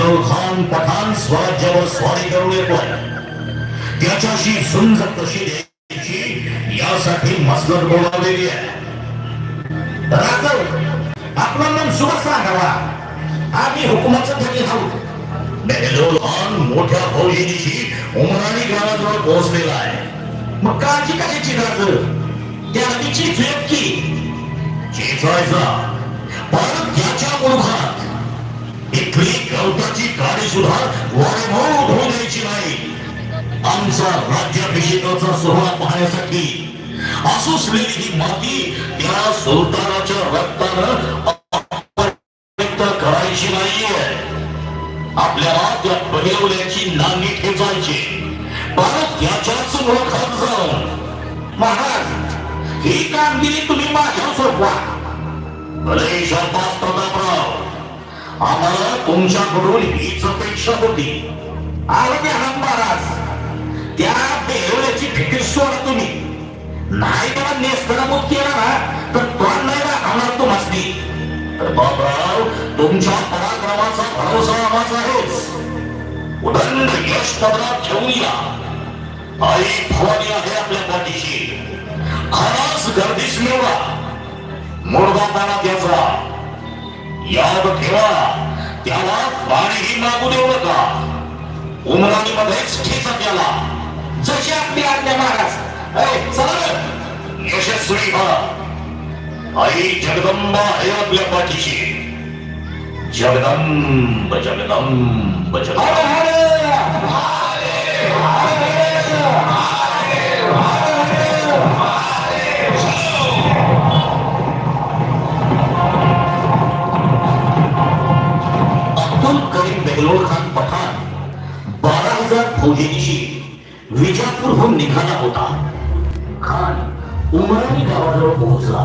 बेलोल खान पठाण स्वराज्यावर स्वारी करून येतो त्याच्याशी झुंज कशी द्यायची यासाठी मसलत बोलावलेली आहे. राजव आपला मन सुख सांगावा आम्ही हुकुमाचं थकी आहोत बेलोल खान मोठ्या फौजीनिशी उमराणी गावाजवळ पोहोचलेला आहे. मग काळजी कशाची राघव? त्या आधीची झेपकी चेचायचा. पण त्याच्या मुलखात. इथली गवताची गाडी सुद्धा वारंवार होऊ द्यायची नाही आमचा राज्याभिषेकाचा सोहळा पाहण्यासाठी असुसलेली ही माती त्या सुलतानाच्या रक्तानं करायची नाहीये आपल्याला त्या बहिरवल्याची नांगी ठेवायची परत त्याच्याच मुळखात जाऊन महाराज ही कामगिरी तुम्ही माझ्या सोपवा भले शाबास प्रताप आम्हाला तुमच्याकडून हीच अपेक्षा होती. आलं ते महाराज त्या बेहवल्याची फिकीर सोडा तुम्ही. नाही मला नेस्तनामूत केला ना तर तोंड नाही राहणार तो मस्ती. तर बाबराव तुमच्या पराक्रमाचा भरोसा आम्हाला आहेच. उदंड यश पदरात ठेवून या आई भवानी आहे आपल्या पाठीशी. खरंच गर्दीच मिळवा. मुर्दापणा त्याचा याद ठेवा त्याला पाणीही मागू देऊ नका. उमराणी मध्येच ठेचा त्याला जशी आपली आज्ञा महाराज. अरे चला यशस्वी व्हा. आई जगदंबा आहे आपल्या पाठीशी जगदंब जगदंब जगदंब. करीम खान पठाण बारा हजार फौजेशी विजापूरहून निघाला होता. खान उमराणी गावाजवळ पोहोचला.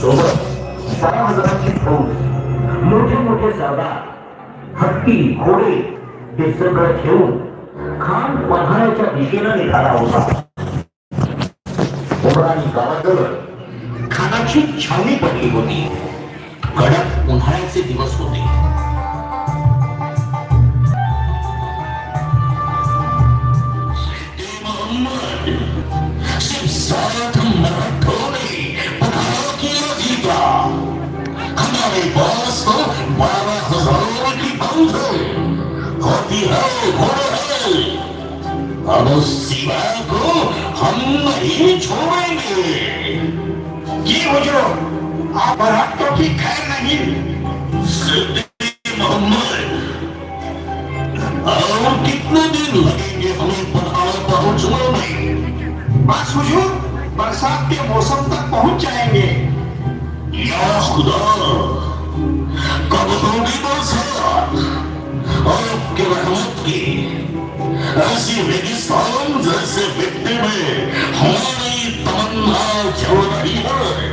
सोबत बारा हजाराची फौज मोठे मोठे सरदार हत्ती घोडे हे सगळं ठेवून खान पठाणाच्या दिशेनं निघाला होता. उमराणी गावाजवळ खानाची छावणी पडली होती. कडक उन्हाळ्याचे दिवस होते. होती है घोड़े है अब उस सीमा को हम नहीं छोड़ेंगे जी हुजूर आप बरातों की खैर नहीं सिद्दीक मोहम्मद और कितने दिन लगेंगे हमें पठार पहुंचने में बस हुजूर बरसात के मौसम तक पहुंच जाएंगे। या खुदा। कब होगी आपके रहमत की ऐसी रेगिस्तान जैसे मिट्टी में हमारी तमन्ना जल रही है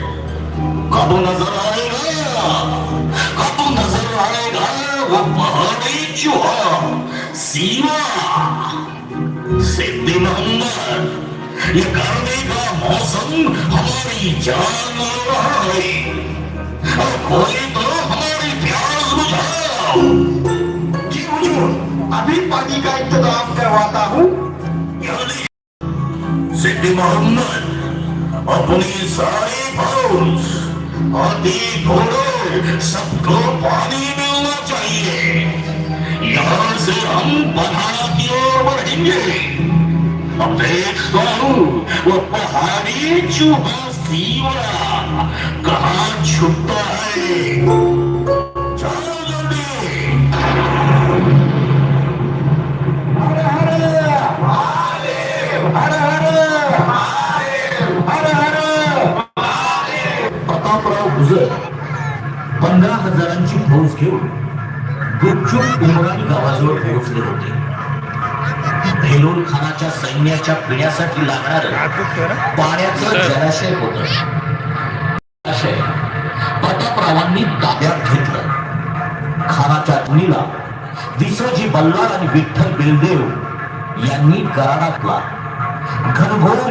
कब नजर आएगा कब नजर आएगा वो पहाड़ी चूहा सीमा सिद्धि मोहम्मद ये गर्मी का मौसम हमारी जान रहा है और कोई तो अभी पानी का इंतज़ाम करवाता हूँ। सिद्धि मोहम्मद, अपनी सारी फौज हाथी घोड़े, सबको पानी मिलना चाहिए। यहाँ से हम पहाड़ की ओर बढ़ेंगे। अब देखता हूँ, वो पहाड़ी चूहा सीवड़ा कहाँ छुपता है। प्रतापराव गुजर पंधरा हजारांची फौज घेऊन गुपचूप उमराणी गावाजवळ पोहोचले होते. भेलोर खानाच्या सैन्याच्या पिण्यासाठी लागणार पाण्याचं जलाशय होत. जलाशय प्रतापरावांनी ताब्यात घेतलं. खानाच्या धुनीला विसोजी बल्लाळ आणि विठ्ठल बिलदेव यांनी कराडातला घनघोर